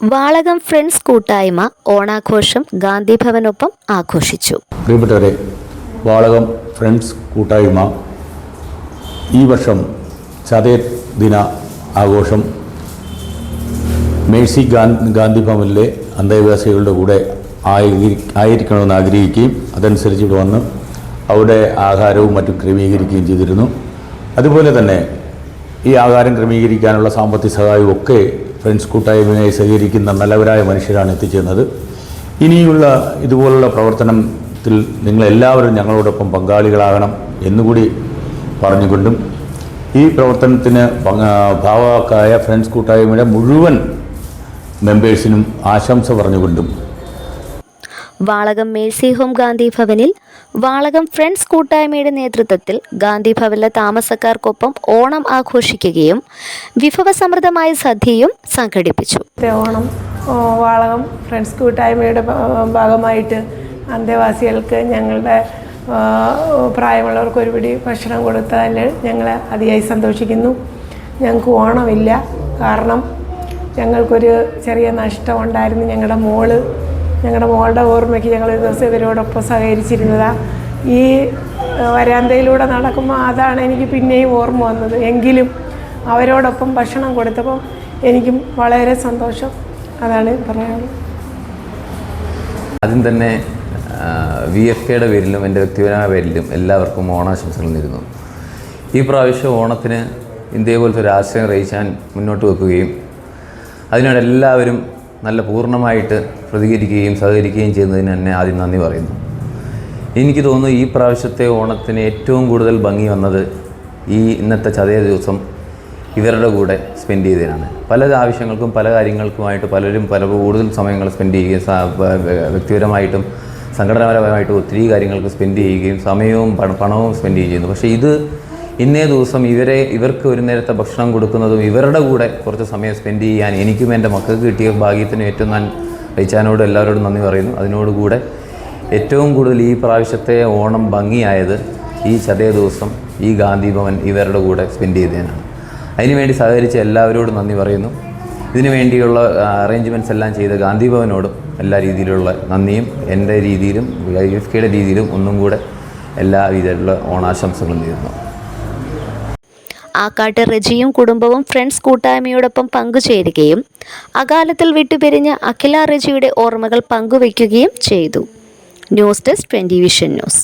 Valakom friends കൂട്ടായ്മ ഓണാഘോഷം ഗാന്ധിഭവനൊപ്പം ആഘോഷിച്ചു. പ്രിയപ്പെട്ടവരെ വാളകം ഫ്രണ്ട്സ് കൂട്ടായ്മ ഈ വർഷം ചതയ ദിന ആഘോഷം. മേഴ്സി ഗാന്ധി ഗാന്ധി ഭവനിലെ അന്തേവാസികളുടെ കൂടെ ആയി ആയിരിക്കണമെന്ന് ആഗ്രഹിക്കുകയും അതനുസരിച്ച് ഇവിടെ വന്ന് അവിടെ ആഹാരവും മറ്റും ക്രമീകരിക്കുകയും ചെയ്തിരുന്നു. അതുപോലെ തന്നെ ഈ ആഹാരം ക്രമീകരിക്കാനുള്ള സാമ്പത്തിക സഹായവും ഒക്കെ ഫ്രണ്ട്സ് കൂട്ടായ്മയെ സഹകരിക്കുന്ന നല്ലവരായ മനുഷ്യരാണ് എത്തിച്ചേർന്നത്. ഇനിയുള്ള ഇതുപോലുള്ള പ്രവർത്തനത്തിൽ നിങ്ങളെല്ലാവരും ഞങ്ങളോടൊപ്പം പങ്കാളികളാകണം എന്നുകൂടി പറഞ്ഞുകൊണ്ടും ഈ പ്രവർത്തനത്തിന് ഭാഗവാക്കായ ഫ്രണ്ട്സ് കൂട്ടായ്മയുടെ മുഴുവൻ മെമ്പേഴ്സിനും ആശംസ പറഞ്ഞുകൊണ്ടും വാളകം മേഴ്സി ഹോം ഗാന്ധി ഭവനിൽ വാളകം ഫ്രണ്ട്സ് കൂട്ടായ്മയുടെ നേതൃത്വത്തിൽ ഗാന്ധി ഭവനിലെ താമസക്കാർക്കൊപ്പം ഓണം ആഘോഷിക്കുകയും വിഭവസമൃദ്ധമായ സദ്യയും സംഘടിപ്പിച്ചു. ഓണം വാളകം ഫ്രണ്ട്സ് കൂട്ടായ്മയുടെ ഭാഗമായിട്ട് അന്തേവാസികൾക്ക് ഞങ്ങളുടെ പ്രായമുള്ളവർക്ക് ഒരു പിടി ഭക്ഷണം കൊടുത്തതിൽ ഞങ്ങൾ അതിയായി സന്തോഷിക്കുന്നു. ഞങ്ങൾക്ക് ഓണമില്ല. കാരണം ഞങ്ങൾക്കൊരു ചെറിയ നഷ്ടം ഉണ്ടായിരുന്നു ഞങ്ങളുടെ മോൾ. ഞങ്ങളുടെ മോളുടെ ഓർമ്മയ്ക്ക് ഞങ്ങൾ ഒരു ദിവസം ഇവരോടൊപ്പം സഹകരിച്ചിരുന്നതാണ് ഈ വരാന്തയിലൂടെ നടക്കുമ്പോൾ അതാണ് എനിക്ക് പിന്നെയും ഓർമ്മ വന്നത്. എങ്കിലും അവരോടൊപ്പം ഭക്ഷണം കൊടുത്തപ്പോൾ എനിക്കും വളരെ സന്തോഷം. അതാണ് പറയാനുള്ളത്. ആദ്യം തന്നെ വി എഫ് കെയുടെ പേരിലും എന്റെ വ്യക്തിപരമായ പേരിലും എല്ലാവർക്കും ഓണാശംസകൾ നേരുന്നു. ഈ പ്രാവശ്യം ഓണത്തിന് ഇന്ത്യയെ പോലത്തെ ഒരു ആശയം അറിയിച്ചാൻ മുന്നോട്ട് വെക്കുകയും അതിനോട് എല്ലാവരും നല്ല പൂർണമായിട്ട് പ്രതികരിക്കുകയും സഹകരിക്കുകയും ചെയ്യുന്നതിന് എന്നെ ആദ്യം നന്ദി പറയുന്നു. എനിക്ക് തോന്നുന്നു ഈ പ്രാവശ്യത്തെ ഓണത്തിന് ഏറ്റവും കൂടുതൽ ഭംഗി വന്നത് ഈ ഇന്നത്തെ ചതയ ദിവസം ഇവരുടെ കൂടെ സ്പെൻഡ് ചെയ്തതിനാണ്. പല ആവശ്യങ്ങൾക്കും പല കാര്യങ്ങൾക്കുമായിട്ട് പലരും പല കൂടുതൽ സമയങ്ങൾ സ്പെൻഡ് ചെയ്യുകയും വ്യക്തിപരമായിട്ടും സംഘടനാപരമായിട്ടും ഒത്തിരി കാര്യങ്ങൾക്ക് സ്പെൻഡ് ചെയ്യുകയും സമയവും പണ- പണവും സ്പെൻഡ് ചെയ്യുകയും ചെയ്യുന്നു. പക്ഷേ ഇത് ഇന്നേ ദിവസം ഇവരെ ഇവർക്ക് ഒരു നേരത്തെ ഭക്ഷണം കൊടുക്കുന്നതും ഇവരുടെ കൂടെ കുറച്ച് സമയം സ്പെൻഡ് ചെയ്യാൻ എനിക്കും എന്റെ മക്കൾക്ക് കിട്ടിയ ഭാഗ്യത്തിന് ഏറ്റവും ഞാൻ റൈച്ചാനോട് എല്ലാവരോടും നന്ദി പറയുന്നു. അതിനോടുകൂടെ ഏറ്റവും കൂടുതൽ ഈ പ്രാവശ്യത്തെ ഓണം ഭംഗിയായത് ഈ ചതയ ദിവസം ഈ ഗാന്ധി ഭവൻ ഇവരുടെ കൂടെ സ്പെൻഡ് ചെയ്തതിനാണ്. അതിനുവേണ്ടി സഹകരിച്ച എല്ലാവരോടും നന്ദി പറയുന്നു. ഇതിനു വേണ്ടിയുള്ള അറേഞ്ച്മെന്റ്സ് എല്ലാം ചെയ്ത ഗാന്ധി ഭവനോടും എല്ലാ രീതിയിലുള്ള നന്ദിയും എന്റെ രീതിയിലും ഐ എഫ് കെയുടെ രീതിയിലും ഒന്നും കൂടെ എല്ലാ വിധത്തിലുള്ള ഓണാശംസകളും നേരുന്നു. ആക്കാട്ട് റെജിയും കുടുംബവും ഫ്രണ്ട്സ് കൂട്ടായ്മയോടൊപ്പം പങ്കുചേരുകയും അകാലത്തിൽ വിട്ടുപിരിഞ്ഞ അഖില റെജിയുടെ ഓർമ്മകൾ പങ്കുവയ്ക്കുകയും ചെയ്തു. News desk twenty vision news.